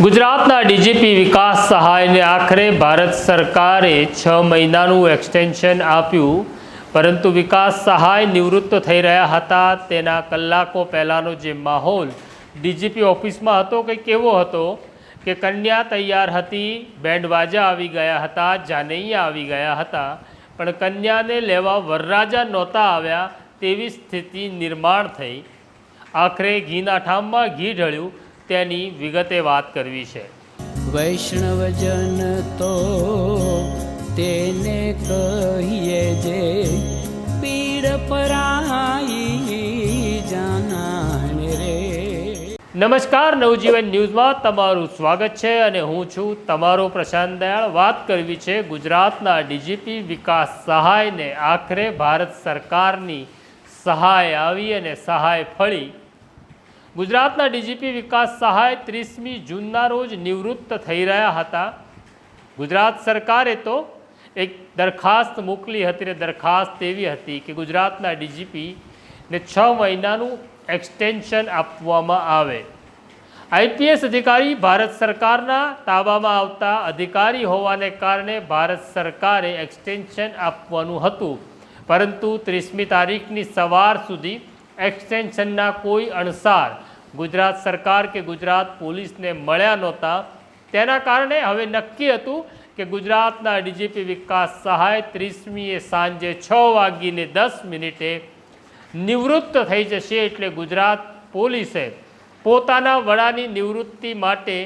ગુજરાતના ડીજીપી વિકાસ સહાયને આખરે ભારત સરકારે છ મહિનાનું એક્સટેન્શન આપ્યું. પરંતુ વિકાસ સહાય નિવૃત્ત થઈ રહ્યા હતા. તેના કલાકો પહેલાંનો જે માહોલ ડીજીપી ઓફિસમાં હતો કે કેવો હતો? કે કન્યા તૈયાર હતી બેન્ડ વાજા આવી ગયા હતા, જાનૈયા આવી ગયા હતા. પણ કન્યાને લેવા વરરાજા નહોતા આવ્યા તેવી સ્થિતિ નિર્માણ થઈ. આખરે ઘીના ઠામમાં ઘી ઢળ્યું. તેની વિગતે વાત કરવી છે. વૈષ્ણવજન તો તેને કહીએ જે પીડ પરાઈ જાનાને રે. નમસ્કાર નવજીવન ન્યૂઝમાં તમારું સ્વાગત છે અને હું છું તમારો પ્રશાંત દયાળ. વાત કરવી છે ગુજરાતના ડીજીપી વિકાસ સહાયને. આખરે ભારત સરકારની સહાય આવી અને સહાય ફળી. ગુજરાતના ડીજીપી વિકાસ સહાય ત્રીસમી જૂનના રોજ નિવૃત્ત થઈ રહ્યા હતા. ગુજરાત સરકારે તો એક દરખાસ્ત મોકલી હતી ને દરખાસ્ત એવી હતી કે ગુજરાતના ડીજીપીને છ મહિનાનું એક્સટેન્શન આપવામાં આવે. આઈપીએસ અધિકારી ભારત સરકારના તાબામાં આવતા અધિકારી હોવાને કારણે ભારત સરકારે એક્સટેન્શન આપવાનું હતું. પરંતુ ત્રીસમી તારીખની સવાર સુધી એક્સટેન્શનના કોઈ અણસાર ગુજરાત સરકાર કે ગુજરાત પોલીસને મળ્યા નહોતા. તેના કારણે હવે નક્કી હતું કે ગુજરાતના ડીજીપી વિકાસ સહાય ત્રીસમીએ સાંજે છ વાગીને દસ મિનિટે નિવૃત્ત થઈ જશે એટલે ગુજરાત પોલીસે પોતાના વડાની નિવૃત્તિ માટે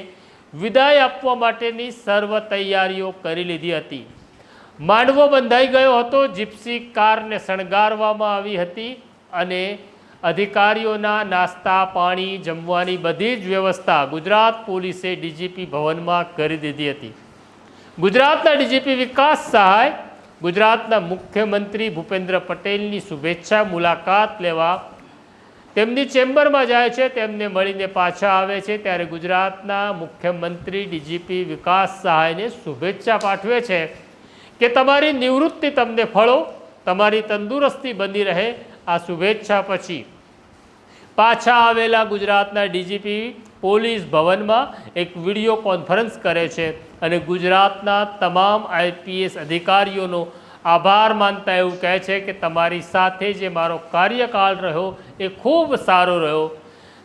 વિદાય આપવા માટેની સર્વ તૈયારીઓ કરી લીધી હતી. માંડવો બંધાઈ ગયો હતો, જીપ્સી કારને શણગારવામાં આવી હતી અને અધિકારીઓના નાસ્તા, પાણી, જમવાની બધી જ વ્યવસ્થા ગુજરાત પોલીસે ડીજીપી ભવનમાં કરી દીધી હતી. ગુજરાતના ડીજીપી વિકાસ સહાય, ગુજરાતના મુખ્યમંત્રી ભૂપેન્દ્ર પટેલની શુભેચ્છા મુલાકાત લેવા તેમની ચેમ્બરમાં જાય છે, તેમને મળીને પાછા આવે છે. ત્યારે ગુજરાતના મુખ્યમંત્રી ડીજીપી વિકાસ સહાયને શુભેચ્છા પાઠવે છે કે તમારી નિવૃત્તિ તમને ફળો, તમારી તંદુરસ્તી બની રહે આ શુભેચ્છા પછી પાછા આવેલા ગુજરાતના ડીજીપી પોલીસ ભવનમાં એક વીડિયો કોન્ફરન્સ કરે છે અને ગુજરાતના તમામ આઈપીએસ અધિકારીઓનો આભાર માનતા એવું કહે છે કે તમારી સાથે જે મારો કાર્યકાળ રહ્યો એ ખૂબ સારો રહ્યો.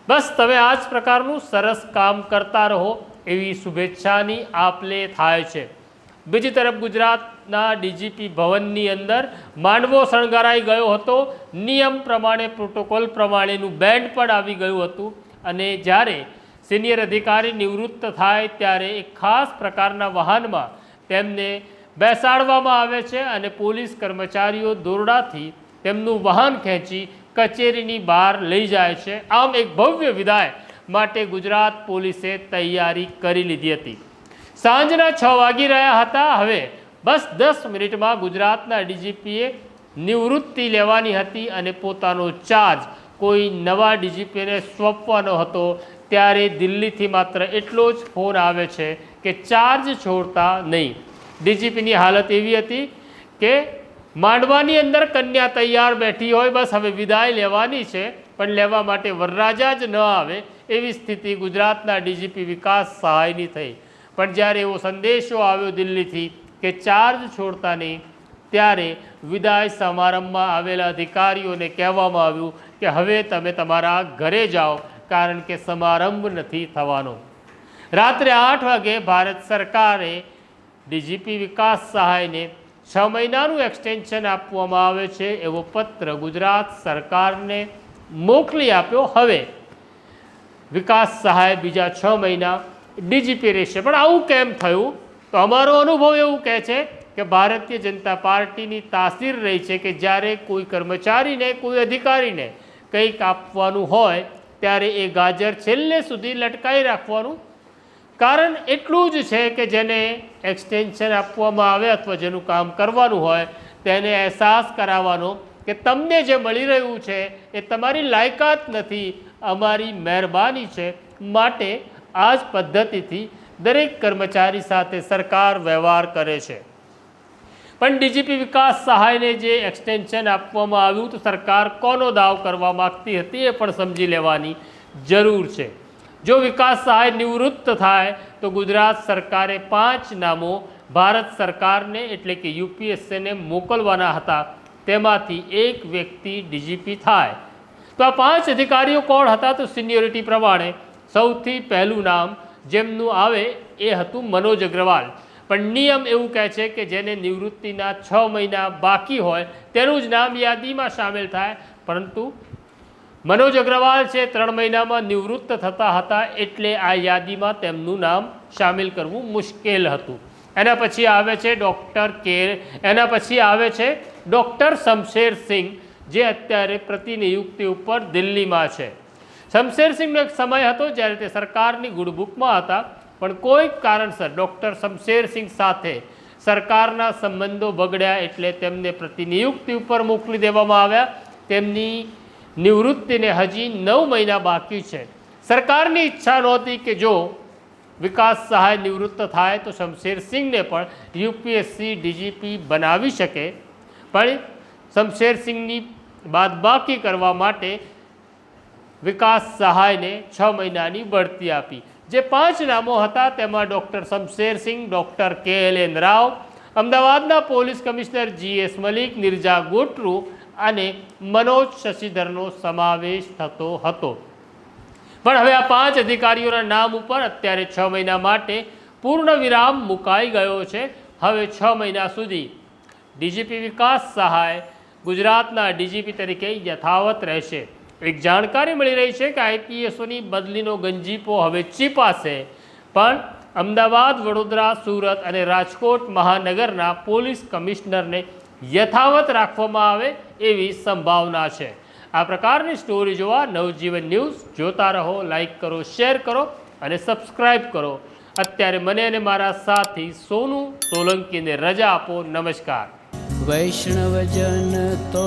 બસ તમે આ જ પ્રકારનું સરસ કામ કરતા રહો એવી શુભેચ્છાની આપલે થાય છે. બીજી તરફ ગુજરાતના ડીજીપી ભવનની અંદર માંડવો શણગારાઈ ગયો હતો. નિયમ પ્રમાણે, પ્રોટોકોલ પ્રમાણેનું બેન્ડ પણ આવી ગયું હતું અને જ્યારે સિનિયર અધિકારી નિવૃત્ત થાય ત્યારે એક ખાસ પ્રકારના વાહનમાં તેમને બેસાડવામાં આવે છે અને પોલીસ કર્મચારીઓ દોરડાથી તેમનું વાહન ખેંચી કચેરીની બહાર લઈ જાય છે. આમ એક ભવ્ય વિદાય માટે ગુજરાત પોલીસે તૈયારી કરી લીધી હતી. સાંજના છ વાગી રહ્યા હતા. હવે બસ દસ મિનિટમાં ગુજરાતના ડીજીપીએ નિવૃત્તિ લેવાની હતી અને પોતાનો ચાર્જ કોઈ નવા ડીજીપીને સોંપવાનો હતો ત્યારે દિલ્હીથી માત્ર એટલો જ ફોન આવે છે કે ચાર્જ છોડતા નહીં. ડીજીપીની હાલત એવી હતી કે માંડવાની અંદર કન્યા તૈયાર બેઠી હોય, બસ હવે વિદાય લેવાની છે, પણ લેવા માટે વરરાજા જ ન આવે એવી સ્થિતિ ગુજરાતના ડીજીપી વિકાસ સહાયની થઈ. પણ જ્યારે એવો સંદેશો આવ્યો દિલ્હીથી કે ચાર્જ છોડતા નહીં, ત્યારે વિદાય સમારંભમાં આવેલા અધિકારીઓને કહેવામાં આવ્યું કે હવે તમે તમારા ઘરે જાઓ, કારણ કે સમારંભ નથી થવાનો. રાત્રે આઠ વાગે ભારત સરકારે ડીજીપી વિકાસ સહાયને છ મહિનાનું એક્સટેન્શન આપવામાં આવે છે એવો પત્ર ગુજરાત સરકારને મોકલી આપ્યો. હવે વિકાસ સહાય બીજા છ મહિના ડીજીપી રહેશે. પણ આવું કેમ થયું? તો અમારો અનુભવ એવું કહે છે કે ભારતીય જનતા પાર્ટીની તાસીર રહી છે કે જ્યારે કોઈ કર્મચારીને, કોઈ અધિકારીને કંઈક આપવાનું હોય, ત્યારે એ ગાજર છેલ્લે સુધી લટકાઈ રાખવાનું. કારણ એટલું જ છે કે જેને એક્સટેન્શન આપવામાં આવે અથવા જેનું કામ કરવાનું હોય, તેને અહેસાસ કરાવવાનો કે તમને જે મળી રહ્યું છે એ તમારી લાયકાત નથી, અમારી મહેરબાની છે. માટે આ જ પદ્ધતિથી દરેક કર્મચારી સાથે સરકાર વ્યવહાર કરે છે. પણ ડીજીપી વિકાસ સહાયને જે એક્સટેન્શન આપવામાં આવ્યું તો સરકાર કોનો દાવ કરવા માગતી હતી એ પણ સમજી લેવાની જરૂર છે. જો વિકાસ સહાય નિવૃત્ત થાય તો ગુજરાત સરકારે પાંચ નામો ભારત સરકારને એટલે કે યુપીએસસીને મોકલવાના હતા. તેમાંથી એક વ્યક્તિ ડીજીપી થાય. તો આ પાંચ અધિકારીઓ કોણ હતા? તો સિનિયોરિટી પ્રમાણે સૌથી પહેલું નામ જેમનું આવે એ હતું મનોજ અગ્રવાલ. પણ નિયમ એવું કહે છે કે જેને નિવૃત્તિના છ મહિના બાકી હોય તેનું જ નામ યાદીમાં સામેલ થાય. પરંતુ મનોજ અગ્રવાલ છે ત્રણ મહિનામાં નિવૃત્ત થતા હતા એટલે આ યાદીમાં તેમનું નામ સામેલ કરવું મુશ્કેલ હતું. એના પછી આવે છે ડૉક્ટર કે એના પછી આવે છે ડૉક્ટર શમશેર સિંહ જે અત્યારે પ્રતિનિયુક્તિ ઉપર દિલ્હીમાં છે. શમશેર સિંહનો એક સમય હતો જ્યારે તે સરકારની ગુડબુકમાં હતા. પણ કોઈ કારણસર ડૉક્ટર શમશેર સિંહ સાથે સરકારના સંબંધો બગડ્યા એટલે તેમને પ્રતિનિયુક્તિ ઉપર મોકલી દેવામાં આવ્યા. તેમની નિવૃત્તિને હજી નવ મહિના બાકી છે. સરકારની ઈચ્છા નહોતી કે જો વિકાસ સહાય નિવૃત્ત થાય તો શમશેર સિંહને પણ યુપીએસસી ડીજીપી બનાવી શકે. પણ શમશેર સિંહની બાદબાકી કરવા માટે વિકાસ સહાયને છ મહિનાની બઢતી આપી. જે પાંચ નામો હતા તેમાં doctor Shamsher Singh doctor K L N Rao, અમદાવાદના police commissioner G S Malik, Nirja Gotru અને મનોજ શશિધરનો સમાવેશ થતો હતો. પણ હવે આ પાંચ અધિકારીઓના નામ ઉપર અત્યારે છ મહિના માટે પૂર્ણ વિરામ મુકાઈ ગયો છે. હવે છ મહિના સુધી ડીજીપી વિકાસ સહાય ગુજરાતના ડીજીપી તરીકે યથાવત રહેશે. એક જાણકારી મળી રહી છે કે આઈપીએસઓની બદલીનો ગંજીપો હવે ચીપાશે. પણ અમદાવાદ, વડોદરા, સુરત અને રાજકોટ મહાનગરના પોલીસ કમિશનરને યથાવત રાખવામાં આવે એવી સંભાવના છે. આ પ્રકારની સ્ટોરી જોવા નવજીવન ન્યૂઝ જોતા રહો, લાઈક કરો, શેર કરો અને સબસ્ક્રાઈબ કરો. અત્યારે મને અને મારા સાથી સોનુ સોલંકીને રજા આપો. નમસ્કાર. વૈષ્ણવજન તો